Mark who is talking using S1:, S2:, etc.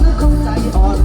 S1: หรือคงใจอ่อน